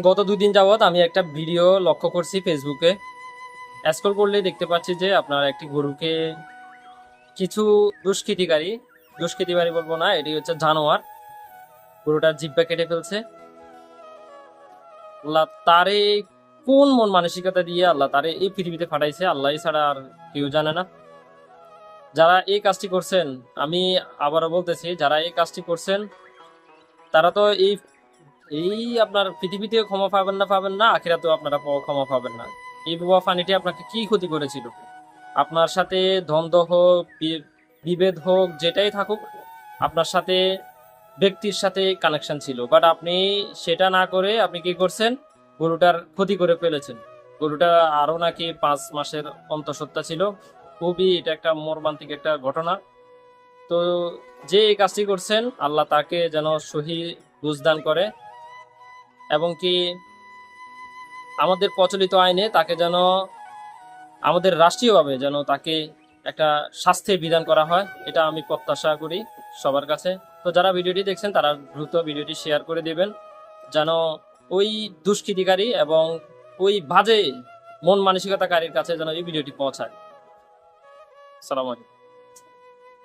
গত দুই দিন যাবৎ আমি একটা ভিডিও লক্ষ্য করছি ফেসবুকে। স্ক্রল করলেই দেখতে পাচ্ছি যে আপনার একটি গরুকে কিছু দুষ্কৃতিকারী দুষ্কৃতিকারী বলব না, এটি হচ্ছে জানোয়ার। গরুটার জিব্বা কেটে ফেলছে। আল্লাহ তারে কোন মন মানসিকতা দিয়ে আল্লাহ তারে এই পৃথিবীতে ফাটাইছে আল্লাহ ছাড়া আর কেউ জানে না। যারা এই কাজটি করছেন, আমি আবারও বলতেছি, যারা এই কাজটি করছেন, তারা তো এই এই আপনার পৃথিবীতেও ক্ষমা পাবেন না পাবেন না, আখিরাতেও আপনারা ক্ষমা পাবেন না। এই বাবা ফানিটি আপনাকে কি ক্ষতি করেছিল? আপনার সাথে দ্বন্দ্ব হোক বিভেদ হোক, যেটাই থাকুক, আপনার সাথে ব্যক্তির সাথে কানেকশন ছিল। বাট আপনি সেটা না করে আপনি কি করছেন? গরুটার ক্ষতি করে ফেলেছেন। গরুটা আরও নাকি পাঁচ মাসের অন্তঃসত্ত্বা ছিল। খুবই এটা একটা মর্মান্তিক একটা ঘটনা। তো যে এই কাজটি করছেন, আল্লাহ তাকে যেন সহি বুঝদান করে। এবং কি আমাদের প্রচলিত আইনে তাকে যেন আমাদের রাষ্ট্রীয়ভাবে যেন তাকে একটা শাস্তির বিধান করা হয়, এটা আমি প্রত্যাশা করি সবার কাছে। তো যারা ভিডিওটি দেখছেন, তারা দ্রুত ভিডিওটি শেয়ার করে দেবেন, যেন ওই দুষ্কৃতিকারী এবং ওই বাজে মন মানসিকতাকারীর কাছে যেন এই ভিডিওটি পৌঁছায়। সালাম